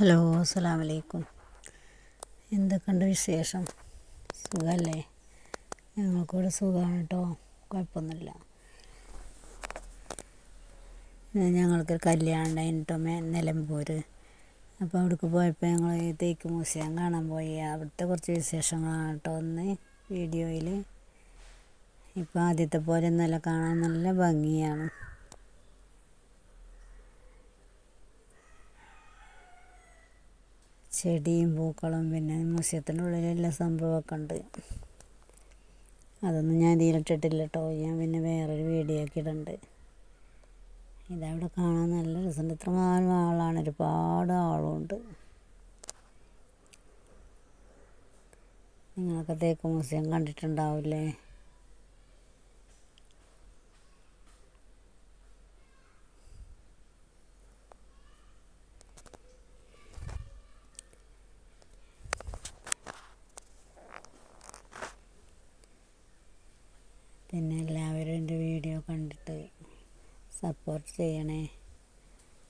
Hello അസ്സാം വലൈക്കും എന്തൊക്കെയുണ്ട് വിശേഷം? സുഖമല്ലേ ഞങ്ങൾക്കിവിടെ സുഖമാണ് കേട്ടോ. കുഴപ്പമൊന്നുമില്ല. ഇന്ന് ഞങ്ങൾക്കൊരു കല്യാണം ഉണ്ടായിട്ടോ നിലമ്പൂർ അപ്പോൾ അവിടേക്ക് പോയപ്പോൾ ഞങ്ങൾ തേക്ക് മ്യൂസിയം കാണാൻ പോയി. അവിടുത്തെ കുറച്ച് വിശേഷങ്ങളാണ് കേട്ടോ ഒന്ന് വീഡിയോയിൽ. ഇപ്പോൾ ആദ്യത്തെ പോലെ നല്ല കാണാൻ നല്ല ഭംഗിയാണ്. ചെടിയും പൂക്കളും പിന്നെ മ്യൂസിയത്തിന്റെ ഉള്ളിലെല്ലാം സംഭവമൊക്കെ ഉണ്ട്. അതൊന്നും ഞാൻ ഇതിലിട്ടിട്ടില്ല കേട്ടോ ഞാൻ പിന്നെ വേറൊരു വീഡിയോ ആക്കി ഇടുന്നുണ്ട് ഇതവിടെ കാണാൻ നല്ല രസമുണ്ട്. ഇത്രമാനം ആളാണ് ഒരുപാട് ആളുണ്ട്. നിങ്ങളൊക്കെ തേക്ക് മ്യൂസിയം കണ്ടിട്ടുണ്ടാവില്ലേ പിന്നെ എല്ലാവരും എന്റെ വീഡിയോ കണ്ടിട്ട് സപ്പോർട്ട് ചെയ്യണേ.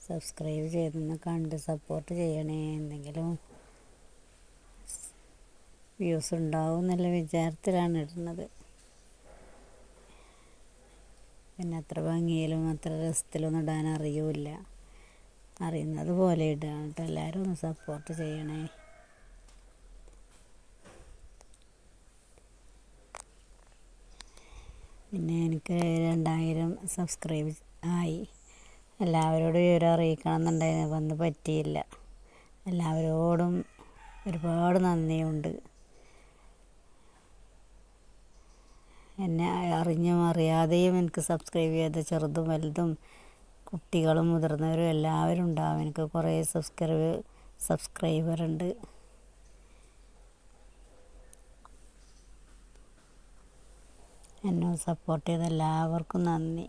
സബ്സ്ക്രൈബ് ചെയ്തൊന്ന് കണ്ട് സപ്പോർട്ട് ചെയ്യണേ. എന്തെങ്കിലും വ്യൂസ് ഉണ്ടാവും എന്നുള്ള വിചാരത്തിലാണ് ഇടുന്നത്. പിന്നെ അത്ര ഭംഗിയിലും അത്ര രസത്തിലൊന്നും ഇടാൻ അറിയൂല അറിയുന്നത് പോലെ ഇടാനിട്ട് എല്ലാവരും ഒന്ന് സപ്പോർട്ട് ചെയ്യണേ. പിന്നെ എനിക്ക് രണ്ടായിരം സബ്സ്ക്രൈബ് ആയി. എല്ലാവരോടും വിവരം അറിയിക്കണം എന്നുണ്ടായിരുന്നു അപ്പം അന്ന് പറ്റിയില്ല. എല്ലാവരോടും ഒരുപാട് നന്ദിയുണ്ട്. എന്നെ അറിഞ്ഞും അറിയാതെയും എനിക്ക് സബ്സ്ക്രൈബ് ചെയ്ത ചെറുതും വലുതും കുട്ടികളും മുതിർന്നവരും എല്ലാവരും ഉണ്ടാവും. എനിക്ക് കുറേ സബ്സ്ക്രൈബ് സബ്സ്ക്രൈബറുണ്ട് എന്നെ സപ്പോർട്ട് ചെയ്ത എല്ലാവർക്കും നന്ദി.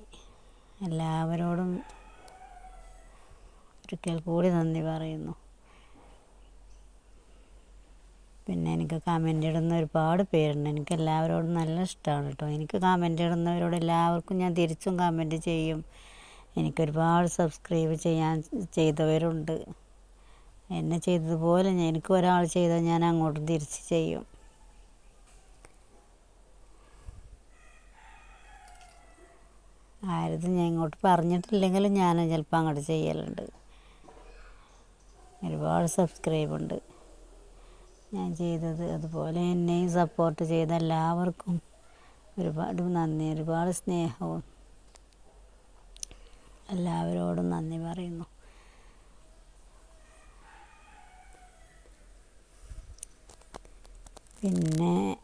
എല്ലാവരോടും ഒരിക്കൽ കൂടി നന്ദി പറയുന്നു. പിന്നെ എനിക്ക് കമന്റ് ഇടുന്ന ഒരുപാട് പേരുണ്ട്. എനിക്ക് എല്ലാവരോടും നല്ല ഇഷ്ടമാണ് കേട്ടോ. എനിക്ക് കമന്റ് ഇടുന്നവരോട് എല്ലാവർക്കും ഞാൻ തിരിച്ചും കമന്റ് ചെയ്യും. എനിക്കൊരുപാട് സബ്സ്ക്രൈബ് ചെയ്യാൻ ചെയ്തവരുണ്ട്. എന്നെ ചെയ്തതുപോലെ എനിക്ക് ഒരാൾ ചെയ്താൽ ഞാൻ അങ്ങോട്ടും തിരിച്ച് ചെയ്യും. ആരതും ഞാൻ ഇങ്ങോട്ട് പറഞ്ഞിട്ടില്ലെങ്കിലും ഞാൻ ചിലപ്പോൾ അങ്ങോട്ട് ചെയ്യലുണ്ട്. ഒരുപാട് സബ്സ്ക്രൈബ് ഉണ്ട്. ഞാൻ ചെയ്തത് അതുപോലെ എന്നെയും സപ്പോർട്ട് ചെയ്ത എല്ലാവർക്കും ഒരുപാട് നന്ദി ഒരുപാട് സ്നേഹവും. എല്ലാവരോടും നന്ദി പറയുന്നു. പിന്നെ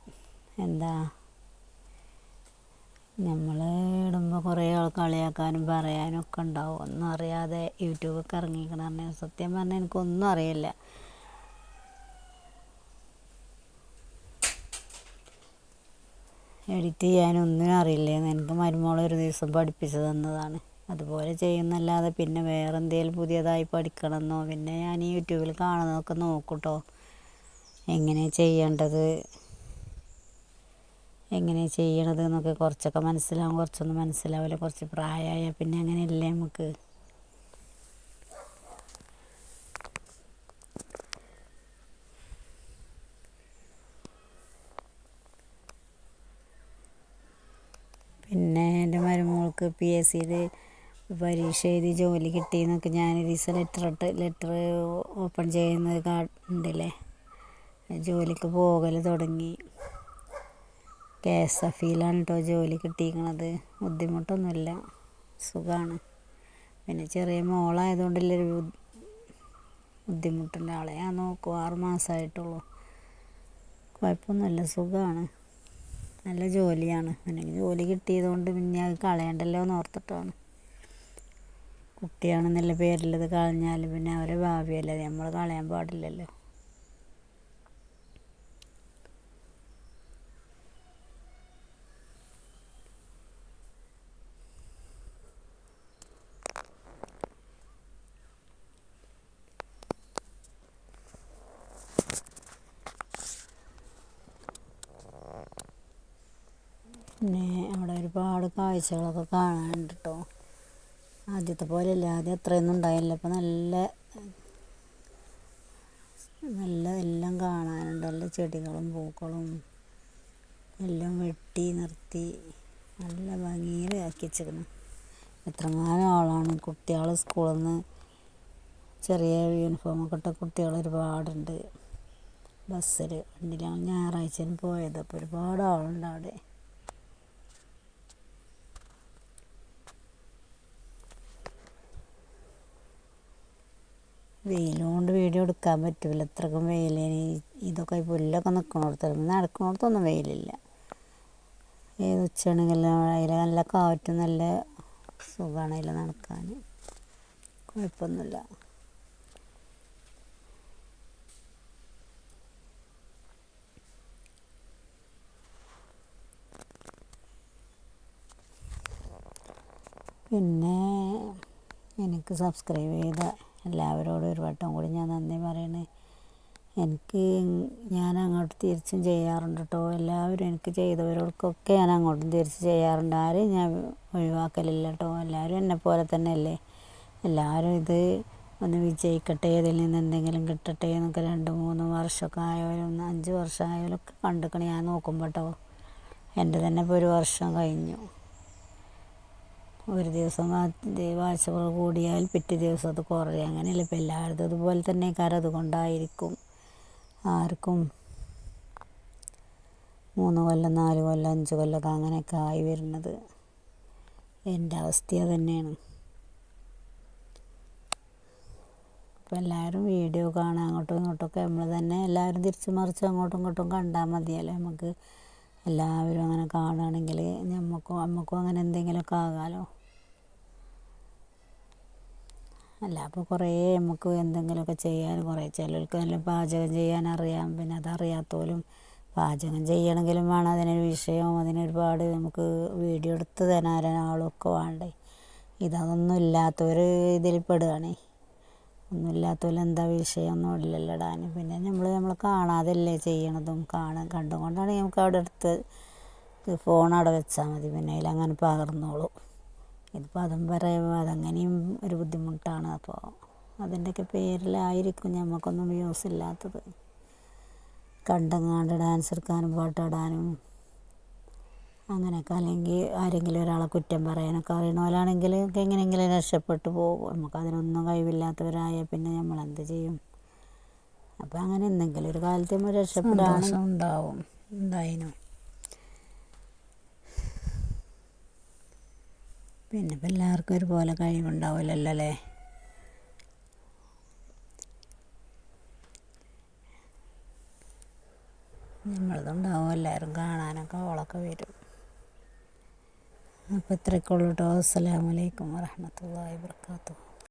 എന്താ? നമ്മൾ ഇടുമ്പോൾ കുറേ ആൾ കളിയാക്കാനും പറയാനും ഒക്കെ ഉണ്ടാവും. ഒന്നും അറിയാതെ യൂട്യൂബൊക്കെ ഇറങ്ങിക്കണം പറഞ്ഞാൽ സത്യം പറഞ്ഞാൽ എനിക്കൊന്നും അറിയില്ല. എഡിറ്റ് ചെയ്യാനൊന്നും അറിയില്ലായിരുന്നു എനിക്ക് മരുമോൾ ഒരു ദിവസം പഠിപ്പിച്ചു തന്നതാണ്. അതുപോലെ ചെയ്യുന്നല്ലാതെ പിന്നെ വേറെ എന്തെങ്കിലും പുതിയതായി പഠിക്കണമെന്നോ പിന്നെ ഞാൻ ഈ യൂട്യൂബിൽ കാണുന്നതൊക്കെ നോക്കൂട്ടോ. എങ്ങനെ ചെയ്യേണ്ടത്? എങ്ങനെ ചെയ്യണത് എന്നൊക്കെ കുറച്ചൊക്കെ മനസ്സിലാവും. കുറച്ചൊന്നും മനസ്സിലാവില്ല. കുറച്ച് പ്രായമായ പിന്നെ അങ്ങനെയല്ലേ നമുക്ക്. പിന്നെ എന്റെ മരുമോൾക്ക് പി എസ് സിയിൽ പരീക്ഷ എഴുതി ജോലി കിട്ടിയെന്നൊക്കെ ഞാൻ ദിവസം ലെറ്റർ ഇട്ട് ലെറ്റർ ഓപ്പൺ ചെയ്യുന്നത് കണ്ടില്ലേ? ജോലിക്ക് പോകൽ തുടങ്ങി. കെ എസ് ഇയിലാണ് കേട്ടോ ജോലി കിട്ടിയിരിക്കണത്. ബുദ്ധിമുട്ടൊന്നുമില്ല. സുഖമാണ് പിന്നെ ചെറിയ മോളായതുകൊണ്ടുള്ളൊരു ബുദ്ധിമുട്ടുണ്ട്. ആളെ ഞാൻ നോക്കും ആറ് മാസമായിട്ടുള്ളൂ കുഴപ്പമൊന്നുമില്ല സുഖമാണ് നല്ല ജോലിയാണ്. അല്ലെങ്കിൽ ജോലി കിട്ടിയതുകൊണ്ട് പിന്നെ അത് കളയണ്ടല്ലോ എന്ന് ഓർത്തിട്ടാണ്. കുട്ടിയാണെന്നുള്ള പേരിലത് കളഞ്ഞാൽ പിന്നെ അവരെ ഭാവിയല്ലേ? നമ്മൾ കളയാൻ പാടില്ലല്ലോ. പിന്നെ അവിടെ ഒരുപാട് കാഴ്ചകളൊക്കെ കാണാനുണ്ട് കേട്ടോ ആദ്യത്തെ പോലെയല്ല ആദ്യം അത്രയൊന്നും ഉണ്ടായില്ല. ഇപ്പം നല്ല നല്ല എല്ലാം കാണാനുണ്ട്. നല്ല ചെടികളും പൂക്കളും എല്ലാം വെട്ടി നിർത്തി. നല്ല ഭംഗിയിൽ ആക്കി വെച്ചിരിക്കുന്നു എത്രങ്ങാനും ആളാണ്. കുട്ടികൾ സ്കൂളിൽ നിന്ന് ചെറിയ യൂണിഫോമൊക്കെ ഇട്ട കുട്ടികൾ ഒരുപാടുണ്ട്. ബസ്സിൽ വണ്ടിയിലാണ് ഞായറാഴ്ചയിൽ പോയത്. അപ്പോൾ ഒരുപാട് ആളുണ്ട് അവിടെ. വെയിലുകൊണ്ട് വീഡിയോ എടുക്കാൻ പറ്റില്ല ഇത്രക്കും വെയിലേന് ഇതൊക്കെ പുല്ലൊക്കെ നിൽക്കണോടത്ത് നടക്കണോടത്തൊന്നും വെയിലില്ല. ഏത് ഉച്ചയാണെങ്കിലും അതിൽ നല്ല കാറ്റും നല്ല സുഖമാണ് അതിൽ നടക്കാൻ കുഴപ്പമൊന്നുമില്ല. പിന്നെ എനിക്ക് സബ്സ്ക്രൈബ് ചെയ്ത എല്ലാവരോടും ഒരു വട്ടം കൂടി ഞാൻ നന്ദി പറയണേ. എനിക്ക് ഞാൻ അങ്ങോട്ട് തിരിച്ചും ചെയ്യാറുണ്ട് കേട്ടോ എല്ലാവരും എനിക്ക് ചെയ്തവരോടൊക്കെ ഞാൻ അങ്ങോട്ടും തിരിച്ച് ചെയ്യാറുണ്ട്. ആരെയും ഞാൻ ഒഴിവാക്കലില്ല കേട്ടോ എല്ലാവരും എന്നെ പോലെ തന്നെയല്ലേ? എല്ലാവരും ഇത് ഒന്ന് വിജയിക്കട്ടെ ഇതിൽ നിന്ന് എന്തെങ്കിലും കിട്ടട്ടെ എന്നൊക്കെ രണ്ട് മൂന്ന് വർഷമൊക്കെ ആയവരും അഞ്ച് വർഷം ഒക്കെ കണ്ടിക്കണ ഞാൻ നോക്കുമ്പോൾ കേട്ടോ എന്റെ തന്നെ ഇപ്പോൾ ഒരു വർഷം കഴിഞ്ഞു. ഒരു ദിവസം വാട്സപ്പ് കൂടിയാൽ പിറ്റേ ദിവസം അത് കുറയും. അങ്ങനെയല്ല ഇപ്പം എല്ലായിടത്തും അതുപോലെ തന്നെ കാരം അതുകൊണ്ടായിരിക്കും. ആർക്കും മൂന്ന് കൊല്ലം നാല് കൊല്ലം അഞ്ച് കൊല്ലമൊക്കെ അങ്ങനെയൊക്കെ ആയി വരുന്നത്. എന്റെ അവസ്ഥ തന്നെയാണ്. അപ്പോൾ എല്ലാവരും വീഡിയോ കാണാൻ അങ്ങോട്ടും ഇങ്ങോട്ടൊക്കെ നമ്മൾ തന്നെ എല്ലാവരും തിരിച്ച് മറിച്ച് അങ്ങോട്ടും ഇങ്ങോട്ടും കണ്ടാൽ മതിയല്ലോ നമുക്ക്. എല്ലാവരും അങ്ങനെ കാണുകയാണെങ്കിൽ നമുക്കും നമുക്കും അങ്ങനെ എന്തെങ്കിലുമൊക്കെ ആകാമല്ലോ അല്ല അപ്പോൾ കുറേ നമുക്ക് എന്തെങ്കിലുമൊക്കെ ചെയ്യാൻ കുറേ ചിലർക്ക് നല്ല പാചകം ചെയ്യാൻ അറിയാം. പിന്നെ അതറിയാത്തോലും പാചകം ചെയ്യണമെങ്കിലും വേണം. അതിനൊരു വിഷയവും അതിനൊരുപാട് നമുക്ക് വീഡിയോ എടുത്ത് തരാൻ ആളൊക്കെ വേണ്ടേ. ഇതൊന്നും ഇല്ലാത്തവർ ഇതിൽ പെടുകയാണേ. ഒന്നുമില്ലാത്തവർ എന്താ വിഷയമൊന്നും ഇല്ലല്ലോ ഇടാൻ പിന്നെ നമ്മൾ നമ്മൾ കാണാതല്ലേ ചെയ്യണതും കാണാൻ കണ്ടുകൊണ്ടാണ് നമുക്ക് അവിടെ എടുത്ത് ഫോൺ അവിടെ വെച്ചാൽ മതി. പിന്നെ അതിലങ്ങനെ പകർന്നോളൂ. ഇതിപ്പോൾ അതും പറയുമ്പോൾ അതങ്ങനെയും ഒരു ബുദ്ധിമുട്ടാണ്. അപ്പോൾ അതിന്റെയൊക്കെ പേരിലായിരിക്കും നമുക്കൊന്നും യൂസ് ഇല്ലാത്തത്. കണ്ടങ്ങാണ്ട് ഡാൻസ് എടുക്കാനും പാട്ടാടാനും അങ്ങനെയൊക്കെ. അല്ലെങ്കിൽ ആരെങ്കിലും ഒരാളെ കുറ്റം പറയാനൊക്കെ ആണെങ്കിൽ എങ്ങനെയെങ്കിലും രക്ഷപ്പെട്ടു പോകും. നമുക്കതിനൊന്നും കഴിവില്ലാത്തവരായ പിന്നെ നമ്മൾ എന്ത് ചെയ്യും? അപ്പം അങ്ങനെ എന്തെങ്കിലും ഒരു കാലത്ത് നമ്മൾ രക്ഷപ്പെടാൻ ഉണ്ടാവും. എന്തായാലും. പിന്നെ എല്ലാവർക്കും ഒരുപോലെ കഴിവുണ്ടാവില്ലല്ലോ അല്ലേ നമ്മളതുണ്ടാവും എല്ലാവരും കാണാനൊക്കെ ഓളൊക്കെ വരും. അപ്പോൾ ഇത്രയൊക്കെ ഉള്ളൂ കേട്ടോ. അസ്സലാമലൈക്കും വറഹമത്തല്ലാ വാബർക്കാത്തു